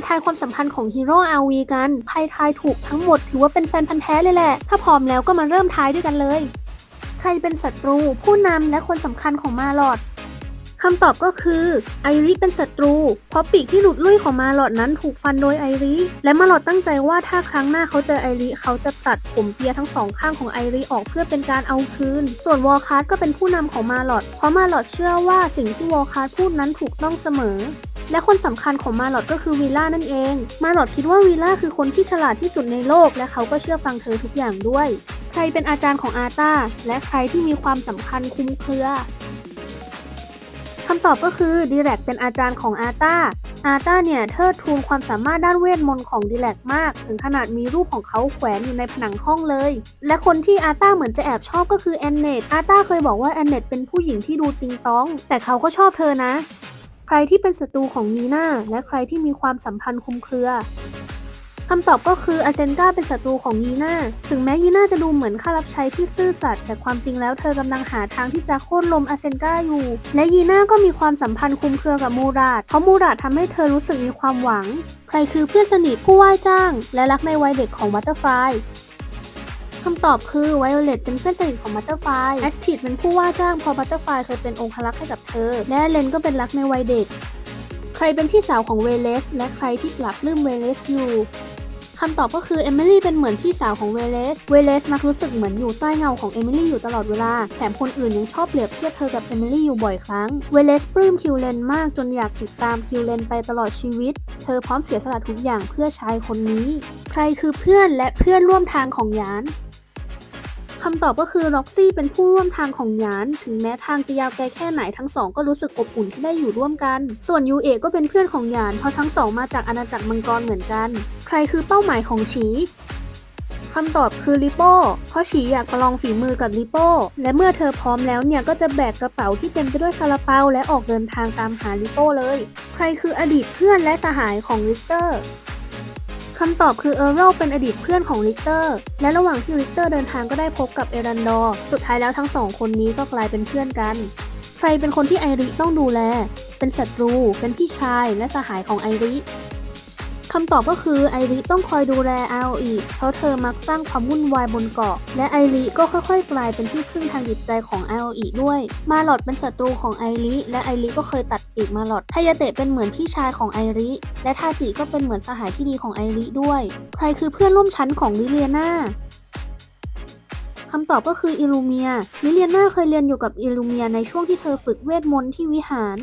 มาทายความสัมพันธ์ของฮีโร่อาวีกัน ใครทายถูกทั้งหมดถือว่าเป็นแฟนพันธ์แท้เลยแหละ ถ้าพร้อมแล้วก็มาเริ่มทายด้วยกันเลย ใครเป็นศัตรู ผู้นำและคนสำคัญของมาลอดคำตอบก็คือ ไอริเป็นศัตรู เพราะปีกที่หลุดลุ่ยของมาลอดนั้นถูกฟันโดยไอริ และมาลอดตั้งใจว่าถ้าครั้งหน้าเขาเจอไอริ เขาจะตัดผมเปียทั้งสองข้างของไอริออกเพื่อเป็นการเอาคืน ส่วนวอลคาร์ดก็เป็นผู้นำของมาลอด เพราะมาลอดเชื่อว่าสิ่งที่วอลคาร์ดพูดนั้นถูกต้องเสมอ และคนสำคัญของมาลอดก็คือวีล่านั่นเอง มาลอดคิดว่าวีล่าคือคนที่ฉลาดที่สุดในโลก และเขาก็เชื่อฟังเธอทุกอย่างด้วย ใครเป็นอาจารย์ของอาตาและใครที่มีความสำคัญคลุมเครือคำตอบก็คือดีแลกเป็นอาจารย์ของอาตาอาตาเนี่ยเทิดทูนความสามารถด้านเวทมนต์ของดีแลกมาก ถึงขนาดมีรูปของเขาแขวนอยู่ในผนังห้องเลย และคนที่อาตาเหมือนจะแอบชอบก็คือแอนเนตอาตาเคยบอกว่าแอนเนตเป็นผู้หญิงที่ดูติงต้อง แต่เขาก็ชอบเธอนะ ใครที่เป็นศัตรูของนีนาและใครที่มีความสัมพันธ์คุมเครือคำตอบก็คืออาเซนกาเป็นศัตรูของยีน่า ถึงแม้ยีน่าจะดูเหมือนข้ารับใช้ที่ซื่อสัตย์ แต่ความจริงแล้วเธอกำลังหาทางที่จะโค่นลมอาเซนกาอยู่ และยีน่าก็มีความสัมพันธ์คุมเครือกับมูราด เพราะมูราดทำให้เธอรู้สึกมีความหวัง ใครคือเพื่อนสนิทผู้ว่าจ้าง และรักในวัยเด็กของบัตเตอร์ไฟ คำตอบคือไวโอเลตเป็นเพื่อนสนิทของบัตเตอร์ไฟแอสติดเป็นผู้ว่าจ้างพอบัตเตอร์ไฟเคยเป็นองครักษ์ให้กับเธอ และเลนก็เป็นรักในวัยเด็ก ใครเป็นพี่สาวของเวเลส และใครที่ปรับลืมเวเลสอยู่คำตอบก็คือเอมิลี่เป็นเหมือนพี่สาวของเวเลส เวเลสมักรู้สึกเหมือนอยู่ใต้เงาของเอมิลี่อยู่ตลอดเวลา แถมคนอื่นยังชอบเปรียบเทียบเธอกับเอมิลี่อยู่บ่อยครั้ง เวเลสปลื้มคิวเลนมากจนอยากติดตามคิวเลนไปตลอดชีวิต เธอพร้อมเสียสละทุกอย่างเพื่อชายคนนี้ ใครคือเพื่อนและเพื่อนร่วมทางของยานำตอบก็คือล็อกซี่เป็นผู้ร่วมทางของหยาน ถึงแม้ทางจะยาวไกลแค่ไหนทั้งสองก็รู้สึกอบอุ่นที่ได้อยู่ร่วมกัน ส่วนยูเอะก็เป็นเพื่อนของหยานเพราะทั้งสองมาจากอาณาจักรมังกรเหมือนกัน ใครคือเป้าหมายของฉีคำตอบคือลิโป้ เพราะฉีอยากประลองฝีมือกับลิโป้ และเมื่อเธอพร้อมแล้วเนี่ยก็จะแบกกระเป๋าที่เต็มไปด้วยซาลาเปาและออกเดินทางตามหาลิโป้เลย ใครคืออดีตเพื่อนและสหายของลิกเตอร์ คำตอบคือเออร์เรลเป็นอดีตเพื่อนของลิกเตอร์ และระหว่างที่ลิกเตอร์เดินทางก็ได้พบกับเอรันดอร์ สุดท้ายแล้วทั้งสองคนนี้ก็กลายเป็นเพื่อนกัน ใครเป็นคนที่ไอริต้องดูแล เป็นศัตรู เป็นพี่ชาย และสหายของไอริำตอบก็คือไอริต้องคอยดูแลอาโออีเพราะเธอมักสร้างความวุ่นวายบนเกาะ และไอริก็ค่อยๆ กลายเป็นที่พึ่งทางจิตใจของอาโออีด้วย มาลอดเป็นศัตรูของไอริและไอริก็เคยตัดปีกมาลอดฮายาเตะเป็นเหมือนพี่ชายของไอริและทาจิก็เป็นเหมือนสหายที่ดีของไอริด้วย ใครคือเพื่อนร่วมชั้นของลิเลียนาคำตอบก็คืออิลูเมียลิเลียนาเคยเรียนอยู่กับอิลูเมียในช่วงที่เธอฝึกเวทมนต์ที่วิหาร